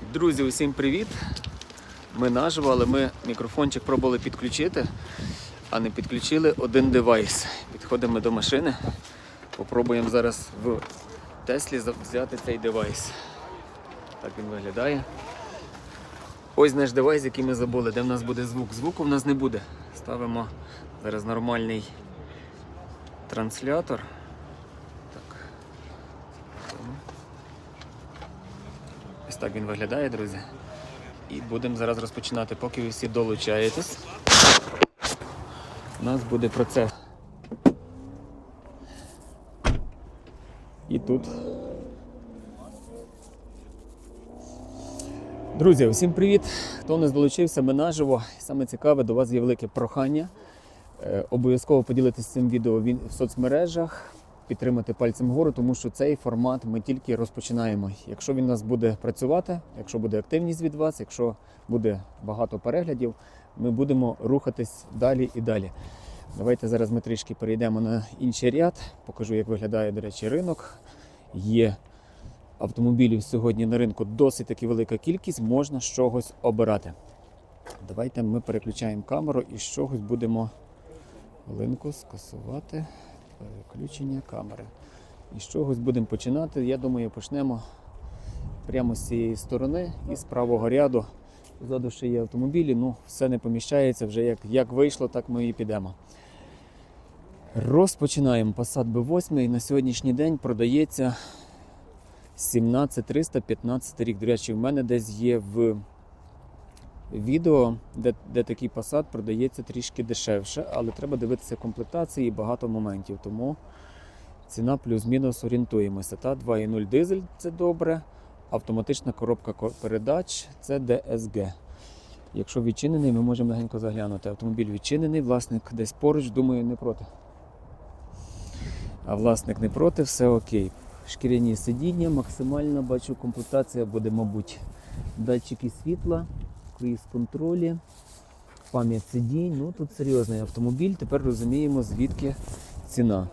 Друзі, усім привіт! Ми наживо, але ми мікрофончик пробували підключити, а не підключили один девайс. Підходимо до машини. Попробуємо зараз в Теслі взяти цей девайс. Так він виглядає. Ось наш девайс, який ми забули, де в нас буде звук. Звуку в нас не буде. Ставимо зараз нормальний транслятор. Так. Ось так він виглядає, друзі. І будемо зараз розпочинати. Поки ви всі долучаєтесь. У нас буде процес. І тут. Друзі, усім привіт! Хто не долучився, ми наживо. Саме цікаве, до вас є велике прохання. Е, Обов'язково поділитися цим відео в соцмережах, підтримати пальцем вгору, тому що цей формат ми тільки розпочинаємо. Якщо він у нас буде працювати, якщо буде активність від вас, якщо буде багато переглядів, ми будемо рухатись далі і далі. Давайте зараз ми трішки перейдемо на інший ряд. Покажу, як виглядає, до речі, ринок. Є автомобілів сьогодні на ринку досить таки велика кількість, можна з чогось обирати. Давайте ми переключаємо камеру і з чогось будемо хвилинку скасувати переключення камери. І з чогось будемо починати. Я думаю, почнемо прямо з цієї сторони і з правого ряду. Позаду ще є автомобілі, ну все не поміщається, вже як, як вийшло, так ми і підемо. Розпочинаємо Passat B8 на сьогоднішній день продається 17315 рік. До речі, в мене десь є в відео, де, де такий Passat продається трішки дешевше, але треба дивитися комплектації і багато моментів. Тому ціна плюс-мінус орієнтуємося. Та 2.0 дизель це добре. Автоматична коробка передач це DSG. Якщо відчинений, ми можемо легенько заглянути. Автомобіль відчинений, власник десь поруч, думаю, не проти. А власник не проти, все окей. Шкіряні сидіння, максимальна бачу комплектація буде, мабуть, датчики світла, круїз контролі, пам'ять сидінь. Ну тут серйозний автомобіль. Тепер розуміємо, звідки ціна.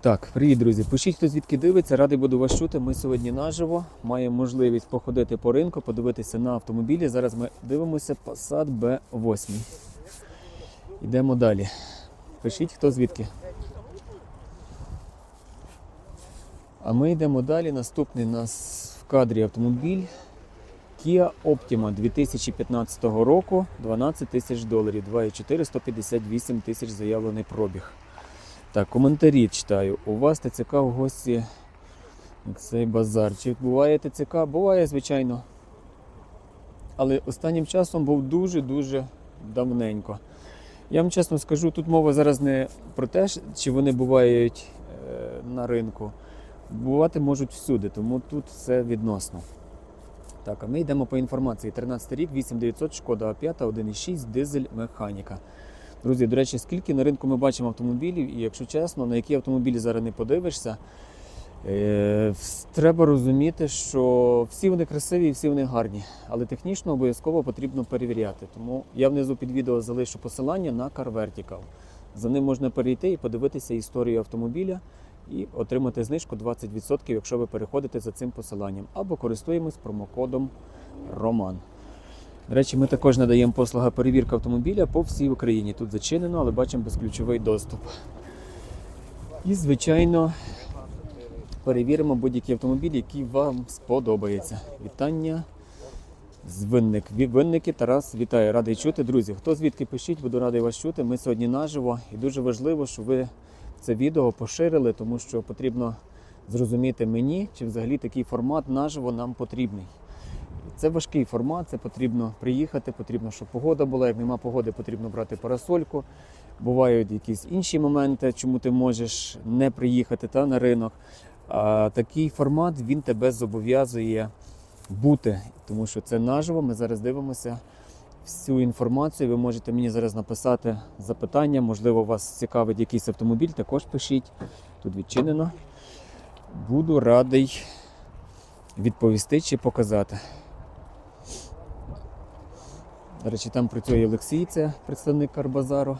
Так, привіт, друзі. Пишіть, хто звідки дивиться, радий буду вас чути. Ми сьогодні наживо маємо можливість походити по ринку, подивитися на автомобілі. Зараз ми дивимося Passat B8. Йдемо далі. Пишіть, хто звідки. А ми йдемо далі. Наступний у нас кадрі автомобіль Kia Optima 2015 року 12 тисяч доларів, 2,4 158 тисяч заявлений пробіг. Так, коментарі читаю. У вас ТЦК в гості цей базар. Чи буває ТЦК? Буває, звичайно. Але останнім часом був дуже-дуже давненько. Я вам чесно скажу, тут мова зараз не про те, чи вони бувають е, на ринку. Бувати можуть всюди, тому тут все відносно. Так, а ми йдемо по інформації. 13 рік, 8900, шкода А5, 1,6, дизель, механіка. Друзі, до речі, скільки на ринку ми бачимо автомобілів, і якщо чесно, на які автомобілі зараз не подивишся, е, треба розуміти, що всі вони красиві і всі вони гарні, але технічно обов'язково потрібно перевіряти. Тому я внизу під відео залишу посилання на Car Vertical. За ним можна перейти і подивитися історію автомобіля і отримати знижку 20%, якщо ви переходите за цим посиланням, або користуємось промокодом Роман. До речі, ми також надаємо послуга перевірка автомобіля по всій Україні. Тут зачинено, але бачимо безключовий доступ. І, звичайно, перевіримо будь-який автомобіль, який вам сподобається. Вітання з винник. Винники Тарас вітаю, радий чути. Друзі, хто звідки пишіть, буду радий вас чути. Ми сьогодні наживо і дуже важливо, щоб ви це відео поширили, тому що потрібно зрозуміти мені, чи взагалі такий формат наживо нам потрібний. Це важкий формат, це потрібно приїхати, потрібно, щоб погода була. Як нема погоди, потрібно брати парасольку. Бувають якісь інші моменти, чому ти можеш не приїхати та, на ринок. А такий формат він тебе зобов'язує бути, тому що це наживо. Ми зараз дивимося всю інформацію. Ви можете мені зараз написати запитання. Можливо, вас цікавить якийсь автомобіль, також пишіть. Тут відчинено. Буду радий відповісти чи показати. До речі, там працює Олексій, це представник Карбазару.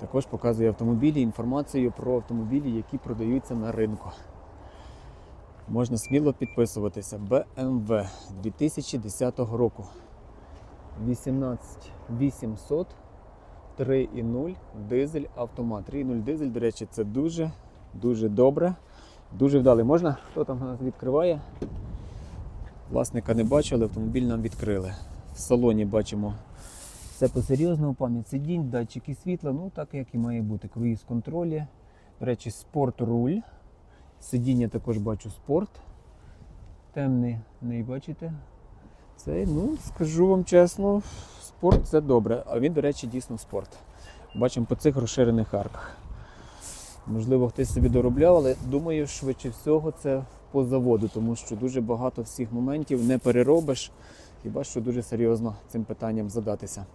Також показує автомобілі, інформацію про автомобілі, які продаються на ринку. Можна сміло підписуватися. BMW 2010 року. 18800 3,0 дизель автомат. 3,0 дизель, до речі, це дуже, дуже добре. Дуже вдалий. Можна? Хто там нас відкриває? Власника не бачу, але автомобіль нам відкрили. В салоні бачимо все по-серйозному, пам'ять сидінь, датчики світла, ну так як і має бути. Круїз контролі. До речі, спорт руль. Сидіння також бачу спорт. Темний, не бачите. Цей, ну, скажу вам чесно, спорт це добре. А він, до речі, дійсно спорт. Бачимо по цих розширених арках. Можливо, хтось собі доробляв, але думаю, швидше всього це по заводу, тому що дуже багато всіх моментів не переробиш. Хіба що дуже серйозно цим питанням задатися.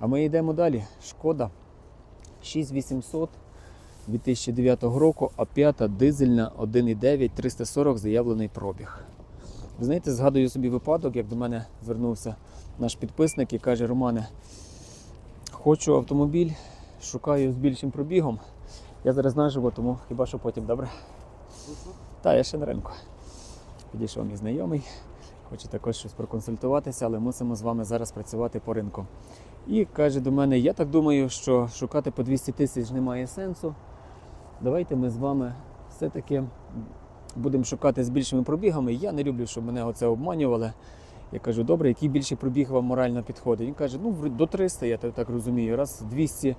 А ми йдемо далі. Шкода 6800 2009 року, а 5 дизельна 1,9 340 заявлений пробіг. Ви знаєте, згадую собі випадок, як до мене звернувся наш підписник і каже: Романе, хочу автомобіль, шукаю з більшим пробігом. Я зараз наживо, тому хіба що потім, добре? Так, я ще на ринку. Підійшов мій знайомий, хоче також щось проконсультуватися, але мусимо з вами зараз працювати по ринку. І каже до мене: я так думаю, що шукати по 200 тисяч немає сенсу. Давайте ми з вами все-таки будемо шукати з більшими пробігами. Я не люблю, щоб мене оце обманювали. Я кажу, добре, який більший пробіг вам морально підходить? Він каже, ну до 300, я так, розумію. Раз 200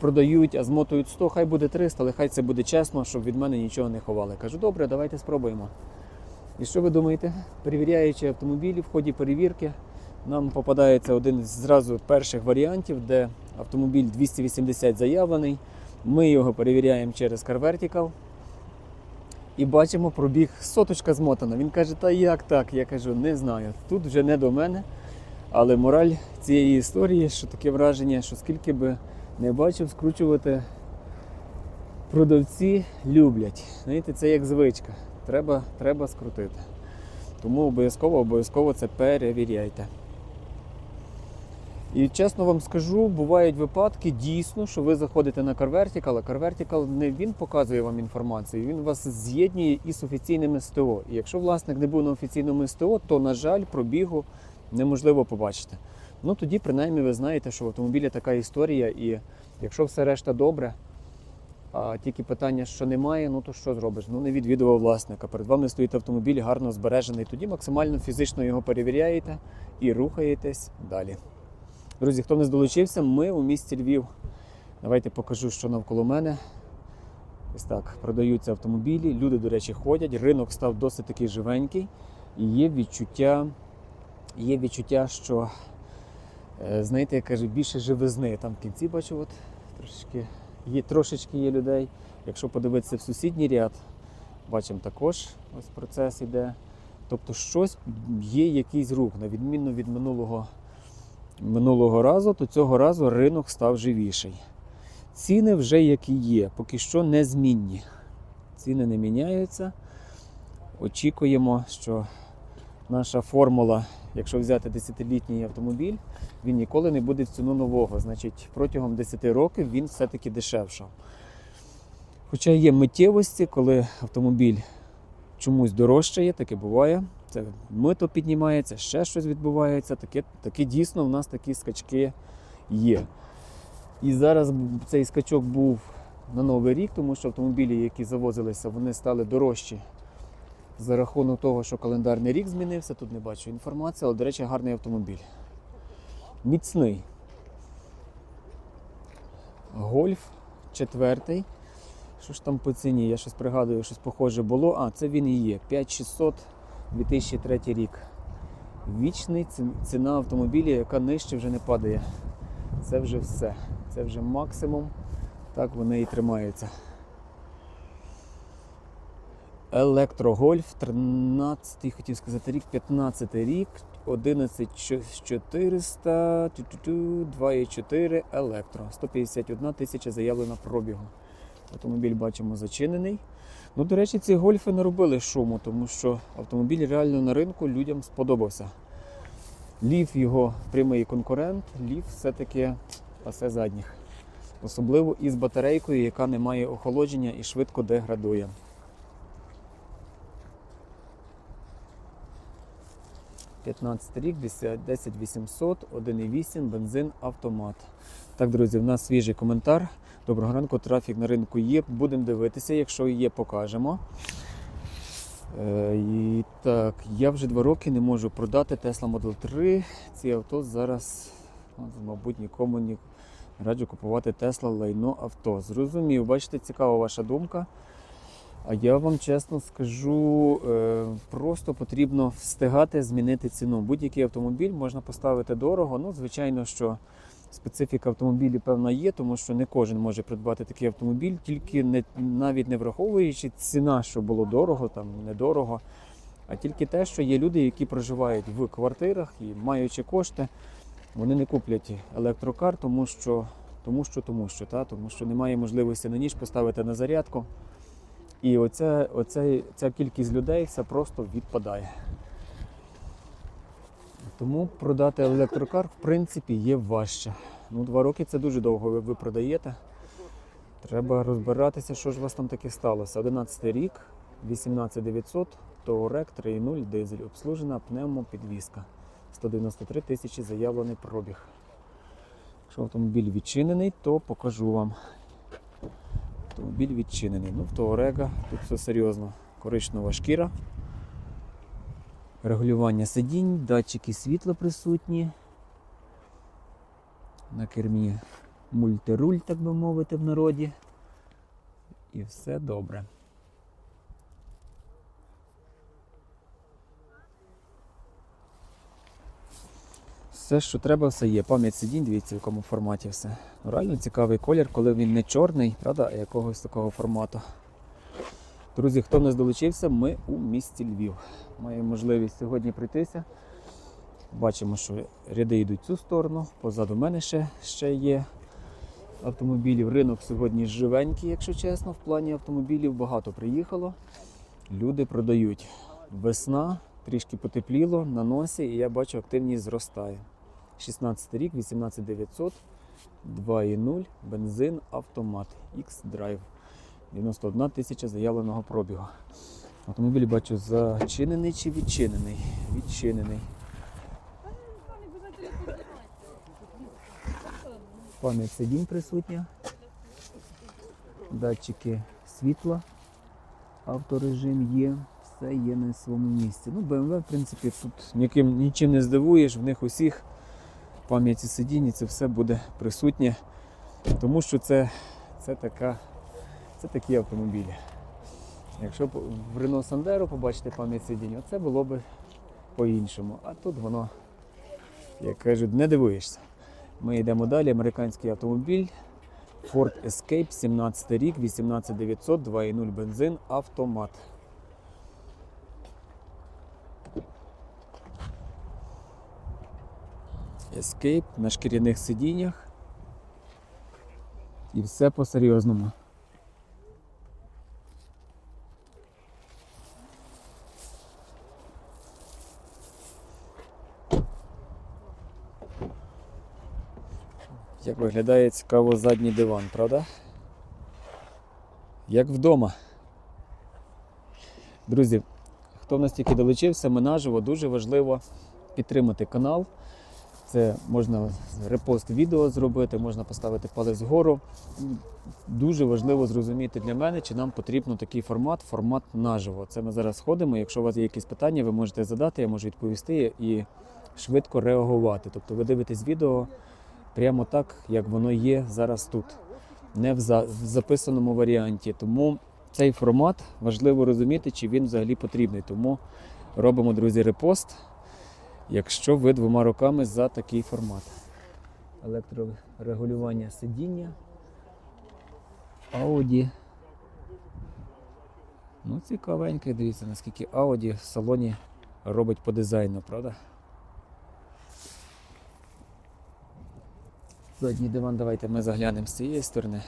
продають, а змотують 100, хай буде 300, але хай це буде чесно, щоб від мене нічого не ховали. Кажу, добре, давайте спробуємо. І що ви думаєте? Перевіряючи автомобілі, в ході перевірки, нам попадається один зразу перших варіантів, де автомобіль 280 заявлений. Ми його перевіряємо через Car Vertical і бачимо пробіг соточка змотана. Він каже, та як так? Я кажу, не знаю. Тут вже не до мене. Але мораль цієї історії, що таке враження, що скільки би не бачив, скручувати продавці люблять. Знаєте, це як звичка. Треба, треба скрутити. Тому обов'язково, обов'язково це перевіряйте. І чесно вам скажу, бувають випадки дійсно, що ви заходите на CarVertical, а CarVertical не він показує вам інформацію, він вас з'єднує із офіційним СТО. І якщо власник не був на офіційному СТО, то, на жаль, пробігу неможливо побачити. Ну тоді, принаймні, ви знаєте, що в автомобілі така історія, і якщо все решта добре, а тільки питання, що немає, ну то що зробиш? Ну не відвідував власника. Перед вами стоїть автомобіль гарно збережений. Тоді максимально фізично його перевіряєте і рухаєтесь далі. Друзі, хто не долучився, ми у місті Львів. Давайте покажу, що навколо мене. Ось так продаються автомобілі. Люди, до речі, ходять. Ринок став досить такий живенький. І є відчуття, є відчуття, що, е, знаєте, я кажу, більше живизни. Там в кінці бачу, от трошечки є, трошечки є людей. Якщо подивитися в сусідній ряд, бачимо також ось процес іде. Тобто щось є якийсь рух, на відміну від минулого минулого разу, то цього разу ринок став живіший. Ціни вже які є, поки що незмінні. Ціни не міняються. Очікуємо, що наша формула, якщо взяти 10-літній автомобіль, він ніколи не буде в ціну нового. Значить, протягом 10 років він все-таки дешевшав. Хоча є миттєвості, коли автомобіль чомусь дорожчає, таке буває. Це мито піднімається, ще щось відбувається. Таке, таке дійсно в нас такі скачки є. І зараз цей скачок був на новий рік, тому що автомобілі, які завозилися, вони стали дорожчі за рахунок того, що календарний рік змінився. Тут не бачу інформації, але, до речі, гарний автомобіль. Міцний. Гольф четвертий. Що ж там по ціні? Я щось пригадую, щось похоже було. А, це він і є. 5600 2003 рік. Вічний ціна автомобіля, яка нижче вже не падає. Це вже все. Це вже максимум. Так вони і тримаються. Електрогольф 13, хотів сказати рік, 15 рік, 11400, 2,4 електро. 151 тисяча заявлена пробігу. Автомобіль бачимо зачинений. Ну, до речі, ці гольфи не робили шуму, тому що автомобіль реально на ринку людям сподобався. Лів його прямий конкурент, лів все-таки пасе задніх. Особливо із батарейкою, яка не має охолодження і швидко деградує. 15 рік, 10800, 1,8, бензин, автомат. Так, друзі, в нас свіжий коментар. Доброго ранку, трафік на ринку є. Будемо дивитися, якщо є, покажемо. Е, і так, я вже два роки не можу продати Tesla Model 3. Ці авто зараз, ну, мабуть, нікому не раджу купувати Tesla лайно авто. Зрозумів, бачите, цікава ваша думка. А я вам чесно скажу, е, просто потрібно встигати змінити ціну. Будь-який автомобіль можна поставити дорого. Ну, звичайно, що специфіка автомобілів певна є, тому що не кожен може придбати такий автомобіль, тільки не, навіть не враховуючи ціна, що було дорого, там недорого, а тільки те, що є люди, які проживають в квартирах і маючи кошти, вони не куплять електрокар, тому що, тому що, тому що, та, тому що немає можливості на ніч поставити на зарядку. І оця, оця, ця кількість людей все просто відпадає. Тому продати електрокар, в принципі, є важче. Ну, два роки це дуже довго ви, ви продаєте. Треба розбиратися, що ж у вас там таке сталося. 11 рік, 18900, Touareg 3.0, дизель, обслужена пневмопідвізка. 193 тисячі заявлений пробіг. Якщо автомобіль відчинений, то покажу вам. Автомобіль відчинений. Ну, в Touareg тут все серйозно. Коричнева шкіра. Регулювання сидінь, датчики світла присутні. На кермі мультируль, так би мовити, в народі. І все добре. Все, що треба, все є. Пам'ять сидінь, дивіться, в якому форматі все. Ну, Реально цікавий колір, коли він не чорний, правда, а якогось такого формату. Друзі, хто не долучився, ми у місті Львів. Маємо можливість сьогодні пройтися. Бачимо, що ряди йдуть в цю сторону. Позаду мене ще, ще є автомобілів. Ринок сьогодні живенький, якщо чесно. В плані автомобілів багато приїхало. Люди продають. Весна, трішки потепліло на носі, і я бачу, активність зростає. 16 рік, 18900, 2.0, бензин, автомат, X-Drive. 91 тисяча заявленого пробігу. Автомобіль бачу зачинений чи відчинений? Відчинений. Пам'ять сидінь присутня. Датчики світла, авторежим є, все є на своєму місці. Ну, BMW, в принципі, тут ніким, нічим не здивуєш, в них усіх пам'яті сидінь і це все буде присутнє, тому що це, це така це такі автомобілі. Якщо б в Renault Sandero побачите пам'ять сидінь, оце було б по-іншому. А тут воно, як кажуть, не дивуєшся. Ми йдемо далі. Американський автомобіль Ford Escape, 17 рік, 18900, 2.0 бензин, автомат. Escape на шкіряних сидіннях. І все по-серйозному. Як виглядає цікаво задній диван, правда? Як вдома. Друзі, хто в нас тільки долучився, ми наживо, дуже важливо підтримати канал. Це можна репост відео зробити, можна поставити палець вгору. Дуже важливо зрозуміти для мене, чи нам потрібно такий формат, формат наживо. Це ми зараз ходимо. Якщо у вас є якісь питання, ви можете задати, я можу відповісти і швидко реагувати. Тобто ви дивитесь відео прямо так, як воно є зараз тут, не в записаному варіанті. Тому цей формат важливо розуміти, чи він взагалі потрібний. Тому робимо, друзі, репост, якщо ви двома руками за такий формат. Електрорегулювання сидіння. Audi. Ну, цікавеньке, дивіться, наскільки Audi в салоні робить по дизайну, правда? Задній диван, давайте ми заглянемо з цієї сторони.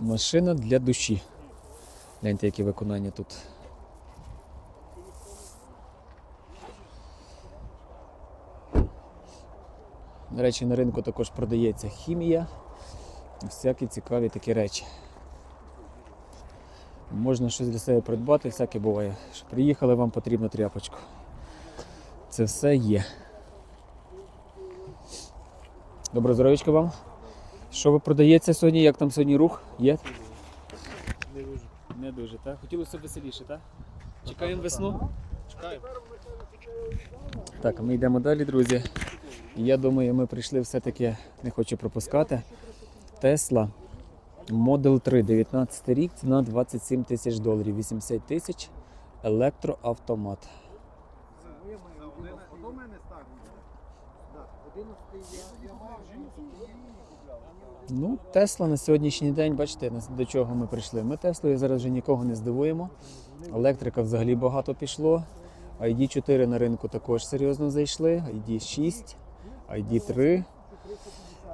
Машина для душі. Гляньте, яке виконання тут. До речі, на ринку також продається хімія всякі цікаві такі речі. Можна щось для себе придбати, всяке буває. Що Приїхали, вам потрібно тряпочку. Це все є. Доброго здоров'ячка вам. Що ви продається сьогодні? Як там сьогодні рух? Є? Не дуже. Не дуже, так? Хотілося б веселіше, так? Чекаємо весну. Чекаємо. Так, а ми йдемо далі, друзі. Я думаю, ми прийшли все-таки, не хочу пропускати. Tesla Model 3, 19 рік, ціна 27 тисяч доларів, 80 тисяч електроавтомат. Ну, Тесла на сьогоднішній день, бачите, до чого ми прийшли. Ми Теслою зараз вже нікого не здивуємо. Електрика взагалі багато пішло. ID4 на ринку також серйозно зайшли. ID6, ID3.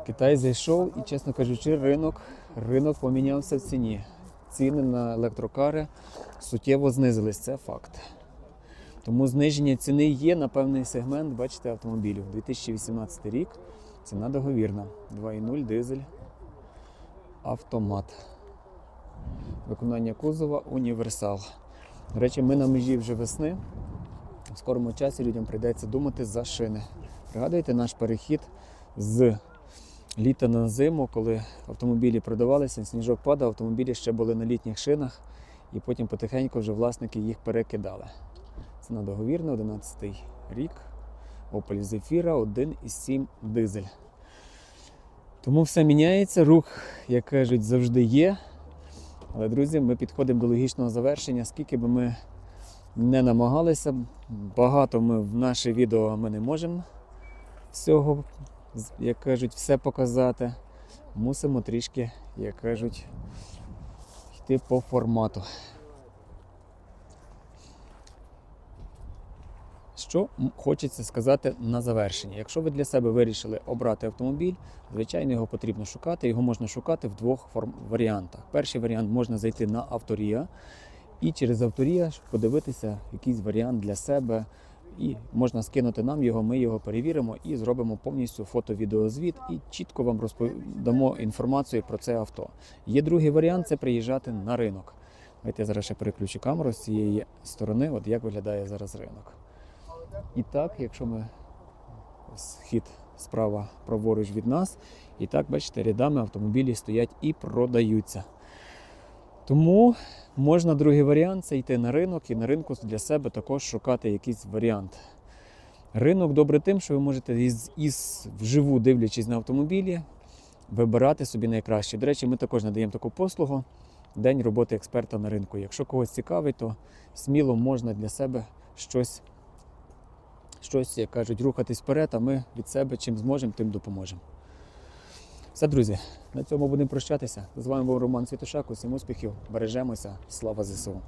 Китай зайшов і, чесно кажучи, ринок, ринок помінявся в ціні. Ціни на електрокари суттєво знизились, це факт. Тому зниження ціни є на певний сегмент, бачите, автомобілів. 2018 рік ціна договірна. 2,0 дизель автомат. Виконання кузова універсал. До речі, ми на межі вже весни. В скорому часі людям прийдеться думати за шини. Пригадуєте наш перехід з літа на зиму, коли автомобілі продавалися, сніжок падав, автомобілі ще були на літніх шинах, і потім потихеньку вже власники їх перекидали. Ціна договірна, 11 рік. Opel Zafira 1,7 дизель. Тому все міняється, рух, як кажуть, завжди є. Але, друзі, ми підходимо до логічного завершення. Скільки би ми не намагалися, багато ми в наше відео ми не можемо всього, як кажуть, все показати. Мусимо трішки, як кажуть, йти по формату. Що хочеться сказати на завершення? Якщо ви для себе вирішили обрати автомобіль, звичайно, його потрібно шукати. Його можна шукати в двох варіантах. Перший варіант можна зайти на авторія і через авторія подивитися якийсь варіант для себе. І можна скинути нам його, ми його перевіримо і зробимо повністю фото-відеозвіт і чітко вам розповідамо інформацію про це авто. Є другий варіант це приїжджати на ринок. Давайте я зараз ще переключу камеру з цієї сторони, от як виглядає зараз ринок. І так, якщо ми схід справа праворуч від нас, і так, бачите, рядами автомобілі стоять і продаються. Тому можна другий варіант це йти на ринок і на ринку для себе також шукати якийсь варіант. Ринок добре тим, що ви можете із, із вживу, дивлячись на автомобілі, вибирати собі найкраще. До речі, ми також надаємо таку послугу день роботи експерта на ринку. Якщо когось цікавить, то сміло можна для себе щось щось, як кажуть, рухатись вперед, а ми від себе чим зможемо, тим допоможемо. Все, друзі, на цьому будемо прощатися. З вами був Роман Світошак. Усім успіхів, бережемося. Слава ЗСУ!